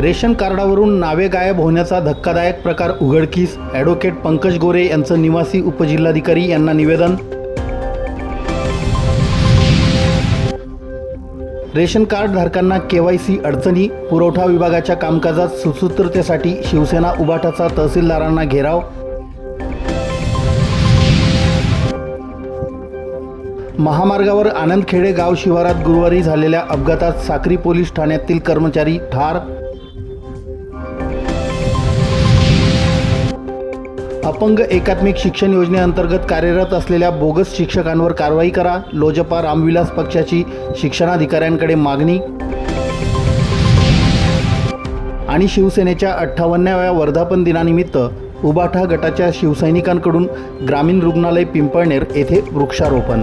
Ration कार्डावरून नावे गायब होण्याचा धक्कादायक प्रकार उघडकीस ॲडव्होकेट पंकज गोरे यांचं निवासी उपजिल्हाधिकारी यांना निवेदन. रेशन कार्ड धारकांना सी अडचणी पुरवठा विभागाच्या कामकाजात सुसूत्रतेसाठी शिवसेना उबाटाचा तहसीलदारांना घेराव. महामार्गावर आनंदखेडे गाव शिवारात गुरुवारी झालेल्या अपघातात साक्री पोलीस ठाण्यातील कर्मचारी ठार. अपंग एकात्मिक शिक्षण योजनेअंतर्गत कार्यरत असलेल्या बोगस शिक्षकांवर कारवाई करा. लोजपा रामविलास पक्षाची शिक्षणाधिकाऱ्यांकडे मागणी. आणि शिवसेनेच्या अठ्ठावन्नाव्या वर्धापन दिनानिमित्त उबाठा गटाच्या शिवसैनिकांकडून ग्रामीण रुग्णालय पिंपळनेर येथे वृक्षारोपण.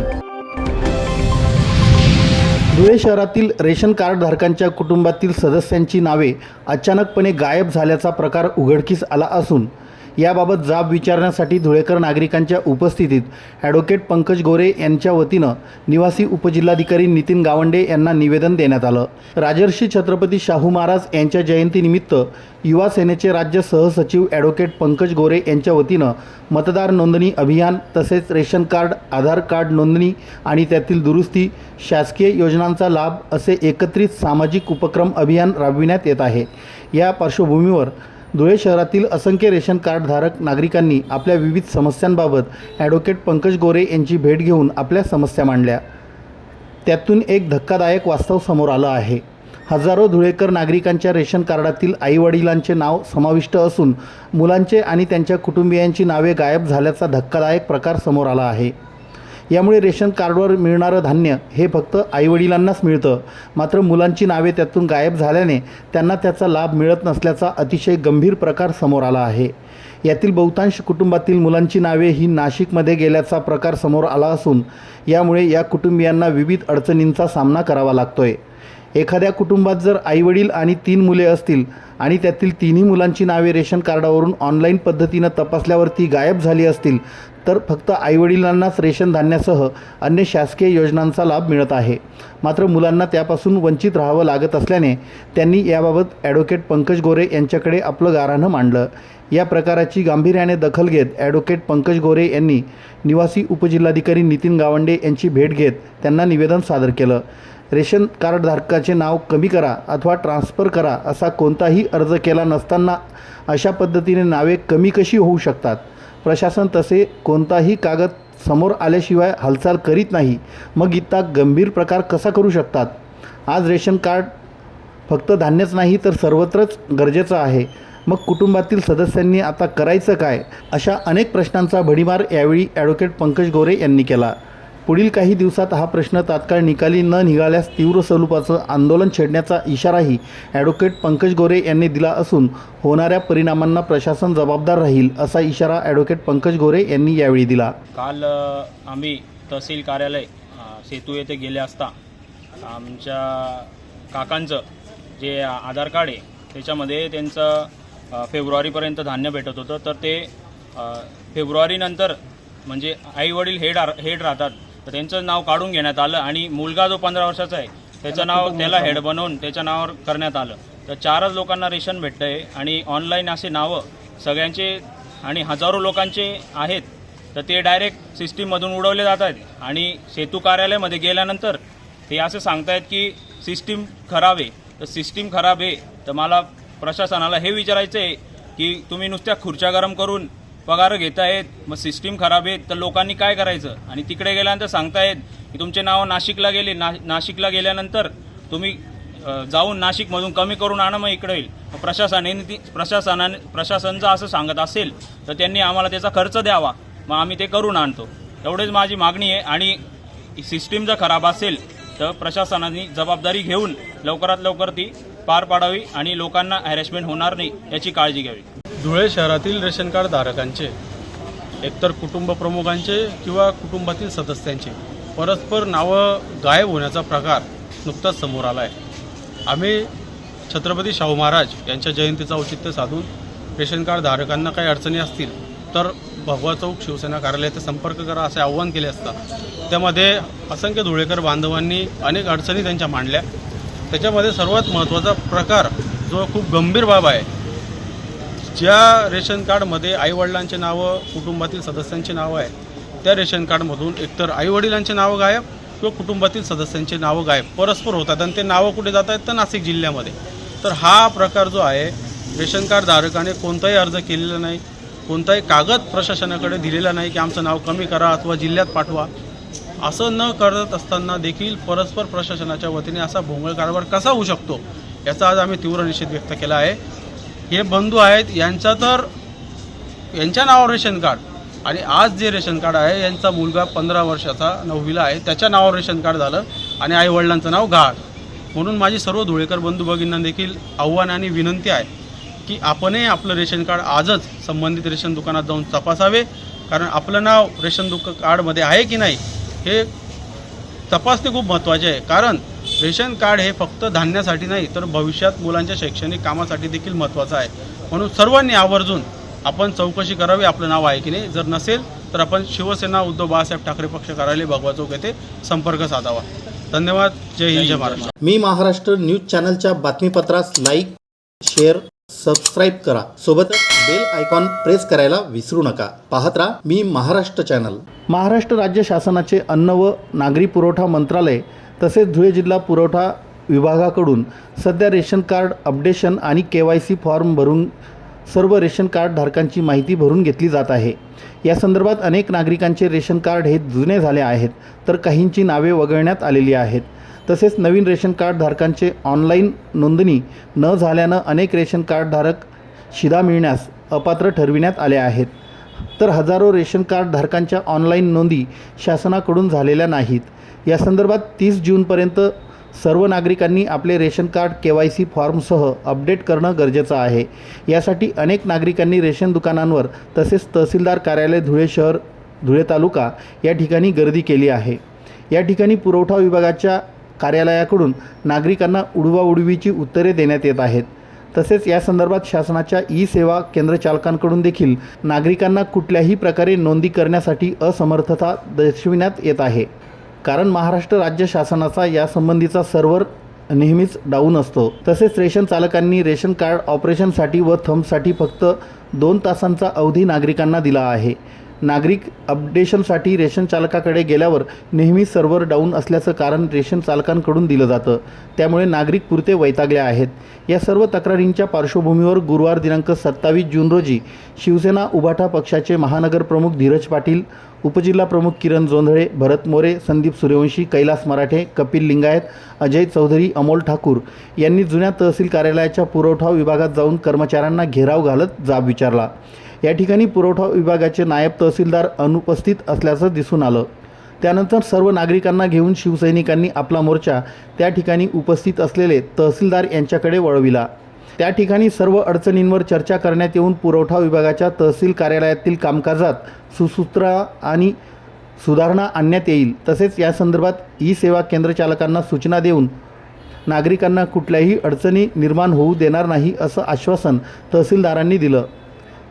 धुळे शहरातील रेशन कार्ड धारकांच्या कुटुंबातील सदस्यांची नावे अचानकपणे गायब झाल्याचा प्रकार उघडकीस आला असून याबाबत जाब विचारण्यासाठी धुळेकर नागरिकांच्या उपस्थितीत ॲडव्होकेट पंकज गोरे यांच्या वतीनं निवासी उपजिल्हाधिकारी नितीन गावंडे यांना निवेदन देण्यात आलं. राजर्षी छत्रपती शाहू महाराज यांच्या जयंतीनिमित्त युवा सेनेचे राज्य सहसचिव ॲडव्होकेट पंकज गोरे यांच्या वतीनं मतदार नोंदणी अभियान तसेच रेशन कार्ड आधार कार्ड नोंदणी आणि त्यातील दुरुस्ती शासकीय योजनांचा लाभ असे एकत्रित सामाजिक उपक्रम अभियान राबविण्यात येत आहे. या पार्श्वभूमीवर धुळे शहरातील असंख्य रेशन कार्डधारक नागरिकांनी आपल्या विविध समस्यांबाबत ॲडव्होकेट पंकज गोरे यांची भेट घेऊन आपल्या समस्या मांडल्या. त्यातून एक धक्कादायक वास्तव समोर आलं आहे. हजारो धुळेकर नागरिकांच्या रेशन कार्डातील आईवडिलांचे नाव समाविष्ट असून मुलांचे आणि त्यांच्या कुटुंबियांची नावे गायब झाल्याचा धक्कादायक प्रकार समोर आला आहे. यामुळे रेशन कार्डवर मिळणारं धान्य हे फक्त आईवडिलांनाच मिळतं. मात्र मुलांची नावे त्यातून गायब झाल्याने त्यांना त्याचा लाभ मिळत नसल्याचा अतिशय गंभीर प्रकार समोर आला आहे. यातील बहुतांश कुटुंबातील मुलांची नावे ही नाशिकमध्ये गेल्याचा प्रकार समोर आला असून यामुळे या कुटुंबियांना विविध अडचणींचा सामना करावा लागतोय. एखाद्या कुटुंबात जर आईवडील आणि तीन मुले असतील आणि त्यातील तिन्ही मुलांची नावे रेशन कार्डावरून ऑनलाईन पद्धतीनं तपासल्यावर ती गायब झाली असतील तर फक्त आईवडिलांनाच रेशन धान्यासह अन्य शासकीय योजनांचा लाभ मिळत आहे. मात्र मुलांना त्यापासून वंचित राहावं लागत असल्याने त्यांनी याबाबत ॲडव्होकेट पंकज गोरे यांच्याकडे आपलं गाऱ्हाणं मांडलं. या प्रकाराची गांभीर्याने दखल घेत ॲडव्होकेट पंकज गोरे यांनी निवासी उपजिल्हाधिकारी नितीन गावंडे यांची भेट घेत त्यांना निवेदन सादर केलं. रेशन कार्डधारकाचे नाव कमी करा अथवा ट्रान्स्फर करा असा कोणताही अर्ज केला नसताना अशा पद्धतीने नावे कमी कशी होऊ शकतात? प्रशासन तसे कोणताही कागद समोर आल्याशिवाय हालचाल करीत नाही. मग इतका गंभीर प्रकार कसा करू शकतात? आज रेशन कार्ड फक्त धान्यच नाही तर सर्वत्रच गरजेचं आहे. मग कुटुंबातील सदस्यांनी आता करायचं काय? अशा अनेक प्रश्नांचा भडीमार यावेळी ॲडव्होकेट पंकज गोरे यांनी केला. पुढील काही दिवसात हा प्रश्न तात्काळ निकाली न निघाल्यास तीव्र स्वरूपाचं आंदोलन छेडण्याचा इशाराही ॲडव्होकेट पंकज गोरे यांनी दिला असून होणाऱ्या परिणामांना प्रशासन जबाबदार राहील असा इशारा ॲडव्होकेट पंकज गोरे यांनी यावेळी दिला. काल आम्ही तहसील कार्यालय सेतू येथे गेले असता आमच्या काकांचं जे आधार कार्ड आहे त्याच्यामध्ये त्यांचं फेब्रुवारीपर्यंत धान्य भेटत होतं. तर ते फेब्रुवारीनंतर म्हणजे आई वडील हेड हेड राहतात. तर त्यांचं नाव काढून घेण्यात आलं आणि मुलगा जो पंधरा वर्षाचा आहे त्याचं नाव त्याला हेड बनवून त्याच्या नावावर करण्यात आलं. तर चारच लोकांना रेशन भेटतं आहे आणि ऑनलाईन असे नावं सगळ्यांचे आणि हजारो लोकांचे आहेत. तर ते डायरेक्ट सिस्टीममधून उडवले जात आहेत आणि सेतू कार्यालयामध्ये गेल्यानंतर ते असं सांगतायत की सिस्टीम खराब आहे. तर सिस्टीम खराब आहे. तर मला प्रशासनाला हे विचारायचं आहे की तुम्ही नुसत्या खुर्च्या गरम करून पगार घेत आहेत मग सिस्टीम खराब आहे तर लोकांनी काय करायचं? आणि तिकडे गेल्यानंतर सांगतायत की तुमचे नाव नाशिकला गेले ना नाशिकला गेल्यानंतर तुम्ही जाऊन नाशिकमधून कमी करून आणा मग इकडे येईल. मग प्रशासनाने ती प्रशासनाने प्रशासन जर असं सांगत असेल तर त्यांनी आम्हाला त्याचा खर्च द्यावा. मग आम्ही ते करून आणतो. एवढेच माझी मागणी आहे. आणि सिस्टीम जर खराब असेल तर प्रशासनाने जबाबदारी घेऊन लवकरात लवकर ती पार पाडावी आणि लोकांना हॅरेसमेंट होणार नाही याची काळजी घ्यावी. धुळे शहरातील रेशन कार्ड धारकांचे एकतर कुटुंब प्रमुखांचे किंवा कुटुंबातील सदस्यांचे परस्पर नावं गायब होण्याचा प्रकार नुकताच समोर आला आहे आम्ही छत्रपती शाहू महाराज यांच्या जयंतीचं औचित्य साधून रेशन कार्ड धारकांना काही अडचणी असतील तर भगवा चौक शिवसेना कार्यालयात संपर्क करा असे आव्हान केले असता त्यामध्ये असंख्य धुळेकर बांधवांनी अनेक अडचणी त्यांच्या मांडल्या. त्याच्यामध्ये सर्वात महत्त्वाचा प्रकार जो खूप गंभीर बाब आहे ज्या रेशन कार्डमध्ये आईवडिलांचे नावं कुटुंबातील सदस्यांची नावं आहे त्या रेशन कार्डमधून एकतर आईवडिलांचे नावं गायब किंवा कुटुंबातील सदस्यांची नावं गायब परस्पर होतात आणि ते नावं कुठे जात आहेत? तर नाशिक जिल्ह्यामध्ये. तर हा प्रकार जो आहे रेशन कार्ड धारकाने कोणताही अर्ज केलेला नाही कोणताही कागद प्रशासनाकडे दिलेला नाही की आमचं नाव कमी करा अथवा जिल्ह्यात पाठवा असं न करत असताना देखील परस्पर प्रशासनाच्या वतीने असा भोंगळ कारभार कसा होऊ शकतो याचा आज आम्ही तीव्र निषेध व्यक्त केला आहे. हे बंधू आहेत यांचा तर यांच्या नावावर रेशन कार्ड. आणि आज जे रेशन कार्ड आहे यांचा मुलगा पंधरा वर्षाचा नववीला आहे त्याच्या नावावर रेशन कार्ड झालं आणि आईवडिलांचं नाव घाट. म्हणून माझी सर्व धुळेकर बंधू भगिनींना देखील आव्हान आणि विनंती आहे की आपणही आपलं रेशन कार्ड आजच संबंधित रेशन दुकानात जाऊन तपासावे कारण आपलं नाव रेशन दुक कार्डमध्ये आहे की नाही हे तपासणे खूप महत्त्वाचे आहे. कारण रेशन कार्ड हे फक्त धान्यासाठी नाही तर भविष्यात मुलांच्या शैक्षणिक कामासाठी देखील महत्त्वाचं आहे. म्हणून सर्वांनी आवर्जून आपण चौकशी करावी आपलं नाव आहे की नाही. जर नसेल तर आपण शिवसेना उद्धव बाळासाहेब ठाकरे पक्ष कार्यालय भगवा चौक येथे संपर्क साधावा. धन्यवाद. जय हिंद जय महाराष्ट्र. मी महाराष्ट्र न्यूज चॅनलच्या बातमीपत्रास लाईक शेअर सबस्क्राईब करा. सोबतच बेल आयकॉन प्रेस करायला विसरू नका. पाहत राहा मी महाराष्ट्र चॅनल. महाराष्ट्र राज्य शासनाचे अन्न व नागरी पुरवठा मंत्रालय तसेच धुळे जिल्हा पुरवठा विभागाकडून सध्या रेशन कार्ड अपडेशन आणि के वाय सी फॉर्म भरून सर्व रेशन कार्ड धारकांची माहिती भरून घेतली जात आहे. या संदर्भात अनेक नागरिकांचे रेशन कार्ड हे जुने झाले आहेत तर काहींची नावे वगळण्यात आलेली आहेत. तसेच नवीन रेशन कार्ड धारकांचे ऑनलाईन नोंदणी न झाल्यानं अनेक रेशन कार्डधारक शिधा मिळण्यास अपात्र ठरविण्यात आले आहेत. तर हजारो रेशन कार्ड धारकांच्या ऑनलाईन नोंदी शासनाकडून झालेल्या नाहीत. या संदर्भात तीस जूनपर्यंत सर्व नागरिकांनी आपले ration card K Y C फॉर्मसह update करणं गरजेचं आहे. यासाठी अनेक नागरिकांनी रेशन दुकानांवर तसेच तहसीलदार कार्यालय धुळे शहर धुळे तालुका या ठिकाणी गर्दी केली आहे. या ठिकाणी पुरवठा विभागाच्या कार्यालयाकडून नागरिकांना उडवाउडवीची उत्तरे देण्यात येत आहेत. तसेच या संदर्भात शासनाच्या ई सेवा केंद्र चालकांकडून देखील नागरिकांना कुठल्याही प्रकारे नोंदी करण्यासाठी असमर्थता दर्शविण्यात येत आहे. कारण महाराष्ट्र राज्य शासनाचा यासंबंधीचा सर्व्हर नेहमीच डाऊन असतो. तसेच रेशन चालकांनी रेशन कार्ड ऑपरेशनसाठी व थंबसाठी फक्त दोन तासांचा अवधी नागरिकांना दिला आहे. नागरिक अपडेशनसाठी रेशन चालकाकडे गेल्यावर नेहमी सर्व्हर डाऊन असल्याचं कारण रेशन चालकांकडून दिलं जातं. त्यामुळे नागरिक पुरते वैतागले आहेत. या सर्व तक्रारींच्या पार्श्वभूमीवर गुरुवार दिनांक सत्तावीस जून रोजी शिवसेना उभाटा पक्षाचे महानगर प्रमुख धीरज पाटील उपजिल्हा प्रमुख किरण जोंधळे भरत मोरे संदीप सूर्यवंशी कैलास मराठे कपिल लिंगायत अजय चौधरी अमोल ठाकूर यांनी जुन्या तहसील कार्यालयाच्या पुरवठा विभागात जाऊन कर्मचाऱ्यांना घेराव घालत जाब विचारला. या ठिकाणी पुरवठा विभागाचे नायब तहसीलदार अनुपस्थित असल्याचं दिसून आलं. त्यानंतर सर्व नागरिकांना घेऊन शिवसैनिकांनी आपला मोर्चा त्या ठिकाणी उपस्थित असलेले तहसीलदार यांच्याकडे वळविला. त्या ठिकाणी सर्व अडचणींवर चर्चा करण्यात येऊन पुरवठा विभागाच्या तहसील कार्यालयातील कामकाजात सुसूत्रा आणि सुधारणा आणण्यात येईल. तसेच या संदर्भात ई सेवा केंद्र चालकांना सूचना देऊन नागरिकांना कुठल्याही अडचणी निर्माण होऊ देणार नाही असं आश्वासन तहसीलदारांनी दिलं.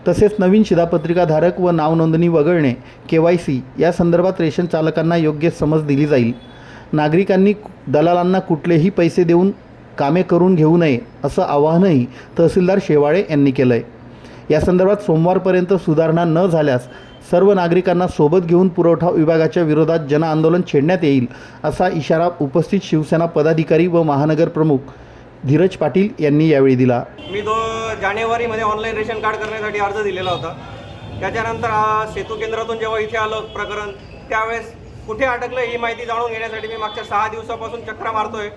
तसेच नवीन शिधापत्रिकाधारक व नावनोंदणी वगळणे के वाय सी या संदर्भात रेशन चालकांना योग्य समज दिली जाईल. नागरिकांनी दलालांना कुठलेही पैसे देऊन कामे करून घेऊ नये असं आवाहनही तहसीलदार शेवाळे यांनी केलं आहे या संदर्भात सोमवारपर्यंत सुधारणा न झाल्यास सर्व नागरिकांना सोबत घेऊन पुरवठा विभागाच्या विरोधात जनआंदोलन छेडण्यात येईल असा इशारा उपस्थित शिवसेना पदाधिकारी व महानगर प्रमुख धीरज पाटील यांनी यावेळी दिला. मी दो जानेवारीमध्ये ऑनलाईन रेशन कार्ड करण्यासाठी अर्ज दिलेला होता. त्याच्यानंतर आ, सेतू केंद्रातून जेव्हा इथे आलं प्रकरण त्यावेळेस कुठे अडकलं ही माहिती जाणून घेण्यासाठी मी मागच्या सहा दिवसापासून चक्रा मारतोय.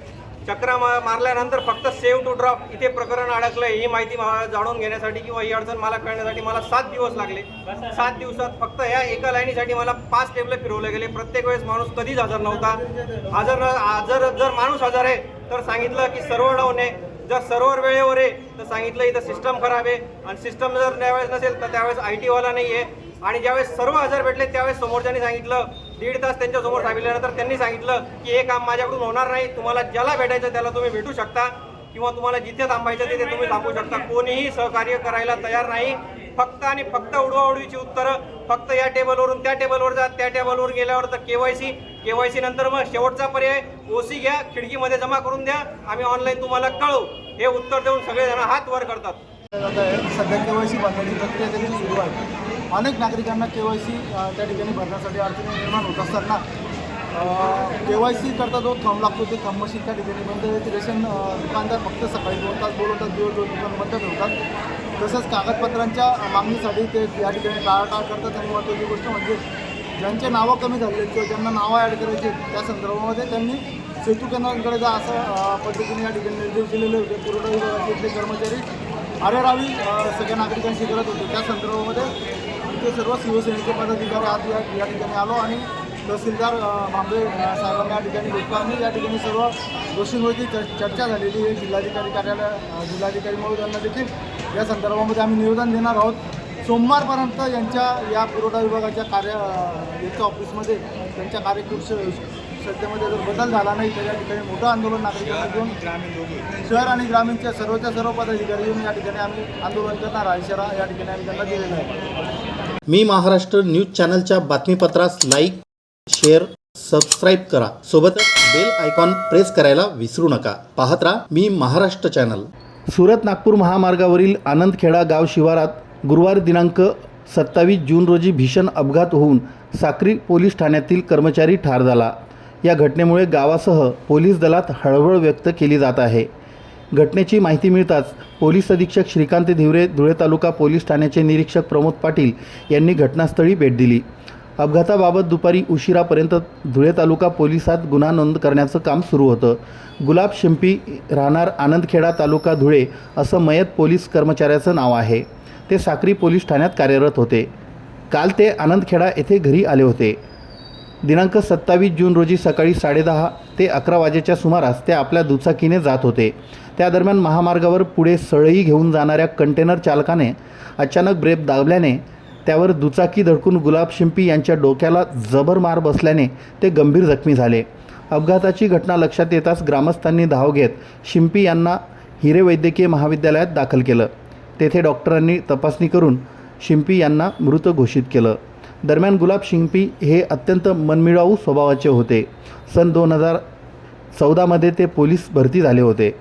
चक्रा मा मारल्यानंतर फक्त सेव्ह टू ड्रॉप इथे प्रकरण अडकलं ही माहिती जाणून घेण्यासाठी किंवा ही अडचण मला कळण्यासाठी मला सात दिवस लागले. सात दिवसात फक्त या एका लाईनीसाठी मला पाच टेबले फिरवले गेले. प्रत्येक वेळेस माणूस कधीच हजर नव्हता. हजर हजर जर माणूस हजर आहे तर सांगितलं की सर्व डाऊन आहे जर सर्व्हर वेळेवर आहे तर सांगितलं इथं सिस्टम खराब आहे. आणि सिस्टम जर त्यावेळेस नसेल तर त्यावेळेस आय टीवाला नाही आहे. आणि ज्यावेळेस सर्व हजर भेटले त्यावेळेस समोरच्यानी सांगितलं दीड तास त्यांच्यासमोर सांगितल्यानंतर त्यांनी सांगितलं की हे काम माझ्याकडून होणार नाही. तुम्हाला ज्याला भेटायचं त्याला तुम्ही भेटू शकता. किंवा तुम्हाला जिथे थांबायचं तिथे तुम्ही थांबू शकता. कोणीही सहकार्य करायला तयार नाही. फक्त आणि फक्त उडवाउडवीची उत्तरं फक्त या टेबलवरून त्या टेबलवर जा त्या टेबलवर गेल्यावर तर केवायसी केवायसी नंतर मग शेवटचा पर्याय ओसी घ्या खिडकीमध्ये जमा करून द्या आम्ही ऑनलाईन तुम्हाला कळवू. हे उत्तर देऊन सगळेजण हात वर करतात. सध्या केवायसी भरण्याची प्रक्रिया त्यांची सुरू आहे. अनेक नागरिकांना केवायसी त्या ठिकाणी भरण्यासाठी अडचणी निर्माण होत असताना के वाय सी करता जो थंब लागतो ते थंब मशीन त्या ठिकाणी बंद रेशन दुकानदार फक्त सकाळी दोन तास बोलवतात दिवस दोन दुकान बंद ठेवतात. तसंच कागदपत्रांच्या मागणीसाठी ते या ठिकाणी टाळाटाळ करतात आणि महत्त्वाची गोष्ट म्हणजे ज्यांचे नावं कमी झाले किंवा ज्यांना नावं ॲड करायची त्या संदर्भामध्ये त्यांनी सेतू केंद्रांकडे जा असं पद्धतीने या ठिकाणी निर्देश दिलेले होते पुरवठा विभागाचे इथले कर्मचारी आरेरावी सगळ्या नागरिकांशी करत होते. त्या संदर्भामध्ये इथे सर्व शिवसेनेचे पदाधिकारी आज या या ठिकाणी आलो आणि तहसीलदार अं, भांबे साहेबांना या ठिकाणी भेटलो आणि या ठिकाणी सर्व गोष्टींवरती चर्चा झालेली आहे. जिल्हाधिकारी कार्यालय जिल्हाधिकारी महोदयांना देखील या संदर्भामध्ये आम्ही निवेदन देणार आहोत. सोमवारपर्यंत यांच्या या पुरवठा विभागाच्या कार्य यांच्या ऑफिसमध्ये त्यांच्या कार्यकृष सध्यामध्ये जर बदल झाला नाही तर या ठिकाणी मोठं आंदोलन नागरिकांना घेऊन शहर आणि ग्रामीणच्या सर्वच्या सर्व पदाधिकारी येऊन या ठिकाणी आम्ही आंदोलन करणार आहे शहरा या ठिकाणी आम्ही त्यांना दिलेला आहे. मी महाराष्ट्र न्यूज चॅनलच्या बातमीपत्रास लाईक शेअर सबस्क्राईब करा. सोबतच बेल आयकॉन प्रेस करायला विसरू नका. पाहत राहा मी महाराष्ट्र चॅनल सुरत नागपूर महामार्गावरील आनंदखेडा गाव शिवारात गुरुवार दिनांक सत्तावीस जून रोजी भीषण अपघात होऊन साक्री पोलीस ठाण्यातील कर्मचारी ठार झाला. या घटनेमुळे गावासह पोलीस दलात हळहळ व्यक्त केली जात आहे. घटनेची माहिती मिळताच पोलीस अधीक्षक श्रीकांत धिवरे धुळे तालुका पोलीस ठाण्याचे निरीक्षक प्रमोद पाटील यांनी घटनास्थळी भेट दिली. अपघाताबाबत दुपारी उशिरापर्यंत धुळे तालुका पोलिसात गुन्हा नोंद करण्याचं काम सुरू होतं. गुलाब शिंपी राहणार आनंदखेडा तालुका धुळे असं मयत पोलीस कर्मचाऱ्याचं नाव आहे. ते साक्री पोलीस ठाण्यात कार्यरत होते. काल ते आनंदखेडा येथे घरी आले होते. दिनांक सत्तावीस जून रोजी सकाळी साडेदहा ते अकरा वाजेच्या सुमारास ते आपल्या दुचाकीने जात होते. त्या दरम्यान महामार्गावर पुढे सळई घेऊन जाणाऱ्या कंटेनर चालकाने अचानक ब्रेक दाबल्याने त्यावर दुचाकी धडकून गुलाब शिंपी यांच्या डोक्याला जबर मार बसल्याने ते गंभीर जखमी झाले. अपघाताची घटना लक्षात येताच ग्रामस्थांनी धाव घेत शिंपी यांना हिरे वैद्यकीय महाविद्यालयात दाखल केलं. तेथे डॉक्टरांनी तपासणी करून शिंपी यांना मृत घोषित केलं. दरम्यान गुलाब शिंपी हे अत्यंत मनमिळावू स्वभावाचे होते. सन दोन हजार चौदामध्ये ते पोलीस भरती झाले होते.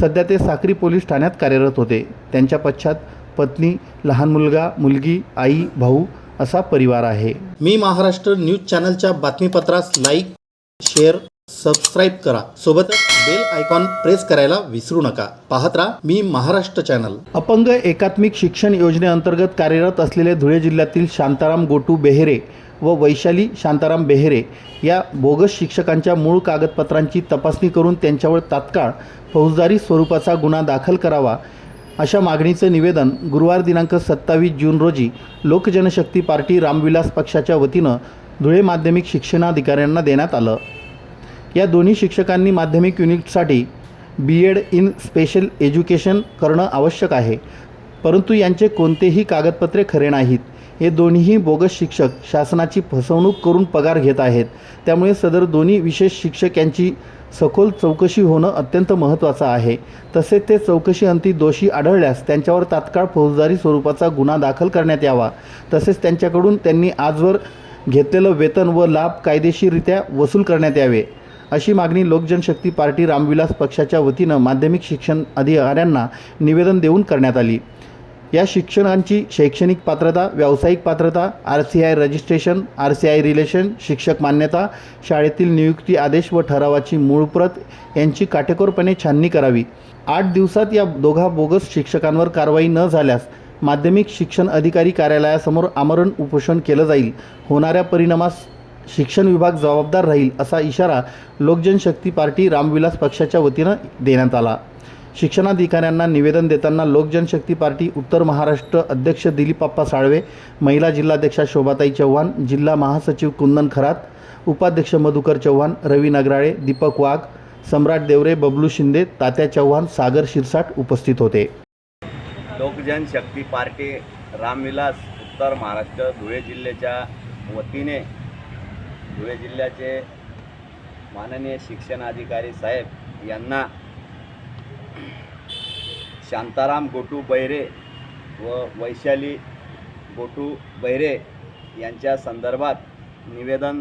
सध्या ते साक्री पोलीस ठाण्यात कार्यरत होते. त्यांच्या पश्चात पत्नी लहान मुलगा मुलगी आई भाऊ असा परिवार आहे. मी महाराष्ट्र न्यूज चॅनलच्या बातमीपत्रास लाईक शेअर सबस्क्राईब करा. सोबतच बेल आयकॉन प्रेस करायला विसरू नका. पाहत राहा मी महाराष्ट्र चॅनल. अपंग एकात्मिक शिक्षण योजनेअंतर्गत कार्यरत असलेले धुळे जिल्ह्यातील शांताराम गोटू बेहेरे व वैशाली शांताराम बेहेरे या बोगस शिक्षकांच्या मूळ कागदपत्रांची तपासणी करून त्यांच्यावर तात्काळ फौजदारी स्वरूपाचा गुन्हा दाखल करावा अशा मागणीचं निवेदन गुरुवार दिनांक सत्तावीस जून रोजी लोकजनशक्ती पार्टी रामविलास पक्षाच्या वतीनं धुळे माध्यमिक शिक्षणाधिकाऱ्यांना देण्यात आलं. या दोन्ही शिक्षकांनी माध्यमिक युनिटसाठी B Ed in special education करणं आवश्यक आहे परंतु यांचे कोणतेही कागदपत्रे खरे नाहीत. हे दोन्हीही बोगस शिक्षक शासनाची फसवणूक करून पगार घेत आहेत. त्यामुळे सदर दोन्ही विशेष शिक्षक यांची सखोल चौकशी होणं अत्यंत महत्त्वाचं आहे. तसेच ते चौकशीअंती दोषी आढळल्यास त्यांच्यावर तात्काळ फौजदारी स्वरूपाचा गुन्हा दाखल करण्यात यावा. तसेच त्यांच्याकडून त्यांनी आजवर घेतलेलं वेतन व लाभ कायदेशीररित्या वसूल करण्यात यावे. अशी मागणी लोकजनशक्ती पार्टी रामविलास पक्षाच्या वतीनं माध्यमिक शिक्षण अधिकाऱ्यांना निवेदन देऊन करण्यात आली. या शिक्षणांची शैक्षणिक पात्रता व्यावसायिक पात्रता R C I registration R C I relation शिक्षक मान्यता शाळेतील नियुक्ती आदेश व ठरावाची मूळ प्रत यांची काटेकोरपणे छाननी करावी. आठ दिवसात या दोघा बोगस शिक्षकांवर कारवाई न झाल्यास माध्यमिक शिक्षण अधिकारी कार्यालयासमोर आमरण उपोषण केलं जाईल. होणाऱ्या परिणामास शिक्षण विभाग जबाबदार राहील असा इशारा लोकजनशक्ती पार्टी रामविलास पक्षाच्या वतीनं देण्यात आला. शिक्षणाधिकाऱ्यांना निवेदन देताना लोकजनशक्ती पार्टी उत्तर महाराष्ट्र अध्यक्ष दिलीपप्पा साळवे महिला जिल्हाध्यक्षा शोभाताई चव्हाण जिल्हा महासचिव कुंदन खरात उपाध्यक्ष मधुकर चव्हाण रवी नगराळे दीपक वाघ सम्राट देवरे बबलू शिंदे तात्या चव्हाण सागर शिरसाट उपस्थित होते. लोकजन शक्ती पार्टी रामविलास उत्तर महाराष्ट्र धुळे जिल्ह्याच्या वतीने धुळे जिल्ह्याचे माननीय शिक्षणाधिकारी साहेब यांना शांताराम गोटू बैरे व वैशाली गोटू बैरे यांच्या संदर्भात निवेदन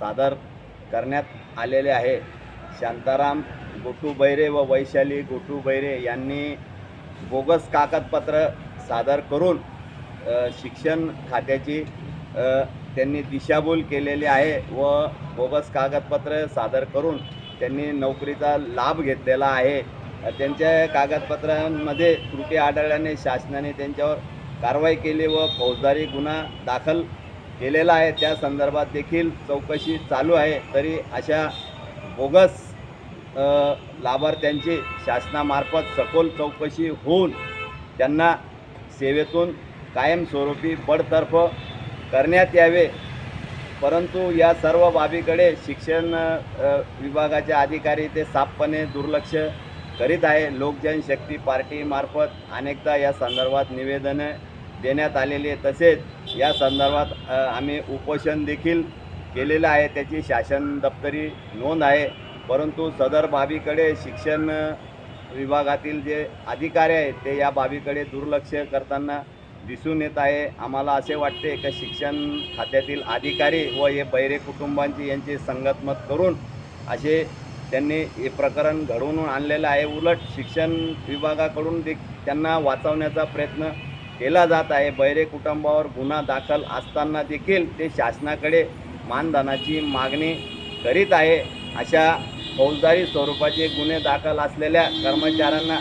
सादर करण्यात आलेले आहे. शांताराम गोटू बैरे व वैशाली गोटू बैरे यांनी बोगस कागदपत्र सादर करून शिक्षण खात्याची त्यांनी दिशाभूल केलेली आहे व बोगस कागदपत्र सादर करून त्यांनी नोकरीचा लाभ घेतलेला आहे. त्यांच्या कागदपत्रांमध्ये त्रुटी आढळल्याने शासनाने त्यांच्यावर कारवाई केली व फौजदारी गुन्हा दाखल केलेला आहे. त्या संदर्भात देखील चौकशी चालू आहे. तरी अशा बोगस लाभार्थ्यांची शासनामार्फत सखोल चौकशी होऊन त्यांना सेवेतून कायमस्वरूपी बडतर्फ करण्यात यावे. परंतु या सर्व बाबीकडे शिक्षण विभागाचे अधिकारी ते साफपणे दुर्लक्ष करीत आहे. लोकजनशक्ती पार्टीमार्फत अनेकदा या संदर्भात निवेदनं देण्यात आलेली आहे तसेच या संदर्भात आम्ही उपोषण देखील केलेलं आहे. त्याची शासन दप्तरी नोंद आहे. परंतु सदर बाबीकडे शिक्षण विभागातील जे अधिकारी आहेत ते या बाबीकडे दुर्लक्ष करताना दिसून येत आहे. आम्हाला असे वाटते की शिक्षण खात्यातील अधिकारी व हे बैरे कुटुंबांची यांची संगतमत करून असे त्यांनी हे प्रकरण घडवून आणलेलं आहे. उलट शिक्षण विभागाकडून दे त्यांना वाचवण्याचा प्रयत्न केला जात आहे. बैरे कुटुंबावर गुन्हा दाखल असताना देखील ते शासनाकडे मानधनाची मागणी करीत आहे. अशा फौजदारी स्वरूपाचे गुन्हे दाखल असलेल्या कर्मचाऱ्यांना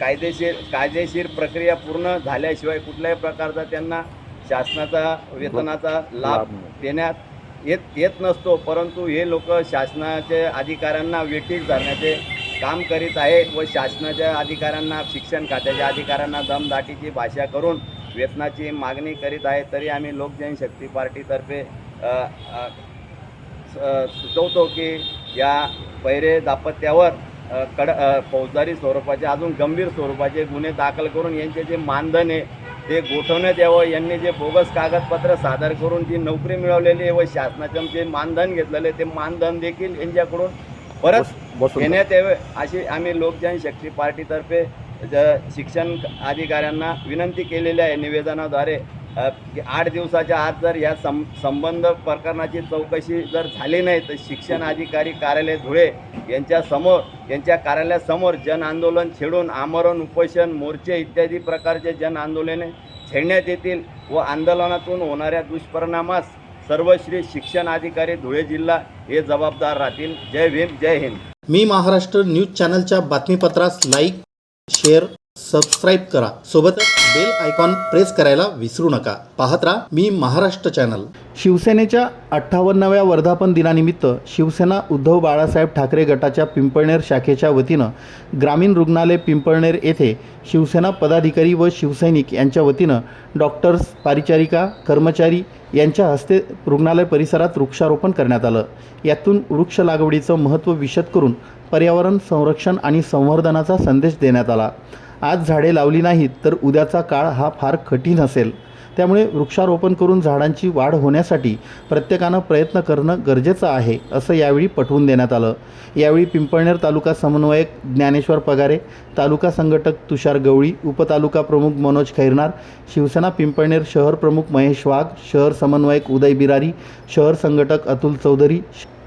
कायदेशीर कायदेशीर प्रक्रिया पूर्ण झाल्याशिवाय कुठल्याही प्रकारचा त्यांना शासनाचा वेतनाचा लाभ देण्यात येत येत नसतो परंतु हे लोक शासनाच्या अधिकाऱ्यांना वेटीक धरण्याचे काम करीत आहेत व शासनाच्या अधिकाऱ्यांना शिक्षण खात्याच्या अधिकाऱ्यांना दमदाटीची भाषा करून वेतनाची मागणी करीत आहे तरी आम्ही लोकजनशक्ती पार्टीतर्फे सुचवतो की या पैरे दापत्यावर कड फौजदारी स्वरूपाचे अजून गंभीर स्वरूपाचे गुन्हे दाखल करून यांचे जे मानधन आहे ते गोठवण्यात यावं यांनी जे बोगस कागदपत्र सादर करून जी नोकरी मिळवलेली आहे व शासनाचं जे मानधन घेतलेले ते मानधन देखील यांच्याकडून परत घेण्यात यावे अशी आम्ही लोकजनशक्ती पार्टीतर्फे ज- शिक्षण अधिकाऱ्यांना विनंती केलेली आहे निवेदनाद्वारे. आठ दिवसाच्या आत जर या सं संबंध प्रकरणाची चौकशी जर झाली नाही तर शिक्षण अधिकारी कार्यालय धुळे यांच्यासमोर यांच्या कार्यालयासमोर जन आंदोलन छेडून आमरण उपोषण मोर्चे इत्यादी प्रकारचे जन आंदोलने छेडण्यात येतील व आंदोलनातून होणाऱ्या दुष्परिणामास सर्वश्री शिक्षण अधिकारी धुळे जिल्हा हे जबाबदार राहतील. जय भीम जय हिंद. मी महाराष्ट्र न्यूज चॅनलच्या बातमीपत्रास लाईक शेअर सबस्क्राईब करा. सोबतच बेल आयकॉन प्रेस करायला विसरू नका. पाहत राहा मी महाराष्ट्र चॅनल शिवसेनेच्या अठ्ठावन्नाव्या वर्धापन दिनानिमित्त शिवसेना उद्धव बाळासाहेब ठाकरे गटाच्या पिंपळनेर शाखेच्या वतीनं ग्रामीण रुग्णालय पिंपळनेर येथे शिवसेना पदाधिकारी व शिवसैनिक यांच्या वतीनं डॉक्टर्स पारिचारिका कर्मचारी यांच्या हस्ते रुग्णालय परिसरात वृक्षारोपण करण्यात आलं. यातून वृक्ष लागवडीचं महत्त्व विशद करून पर्यावरण संरक्षण आणि संवर्धनाचा संदेश देण्यात आला. आज झाडे लावली नाहीत तर उद्याचा काळ हा फार कठीण असेल. त्यामुळे वृक्षारोपण करून झाडांची वाढ होण्यासाठी प्रत्येकानं प्रयत्न करणं गरजेचं आहे असं यावेळी पटवून देण्यात आलं. यावेळी पिंपळनेर तालुका समन्वयक ज्ञानेश्वर पगारे तालुका संघटक तुषार गवळी उपतालुका प्रमुख मनोज खैरनार शिवसेना पिंपळनेर शहर प्रमुख महेश वाघ शहर समन्वयक उदय बिरारी शहर संघटक अतुल चौधरी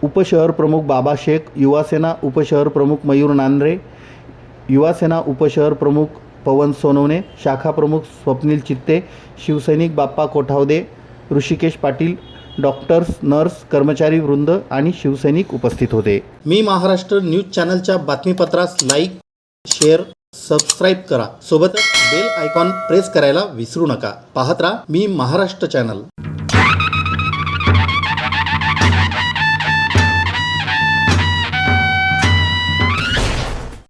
उपशहर प्रमुख बाबा शेख युवासेना उपशहर प्रमुख मयूर नांद्रे युवासेना उपशहर प्रमुख पवन सोनवणे शाखा प्रमुख स्वप्नील चित्ते शिवसैनिक बाप्पा कोठावदे ऋषिकेश पाटील डॉक्टर्स नर्स कर्मचारी वृंद आणि शिवसैनिक उपस्थित होते. मी महाराष्ट्र न्यूज चॅनलच्या बातमीपत्रास लाईक शेअर सबस्क्राईब करा. सोबतच बेल आयकॉन प्रेस करायला विसरू नका. पाहत राहा मी महाराष्ट्र चॅनल.